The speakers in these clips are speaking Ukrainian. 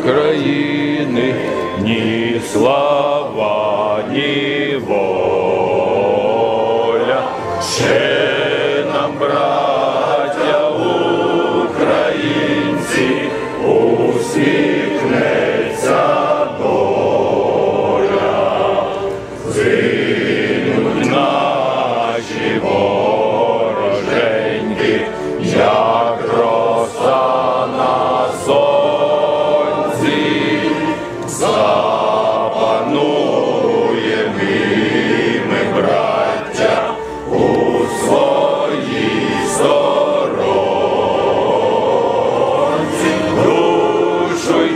України ні слава, ні воля. Ще нам, браття українці, усміхнеться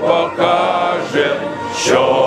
покажем, що.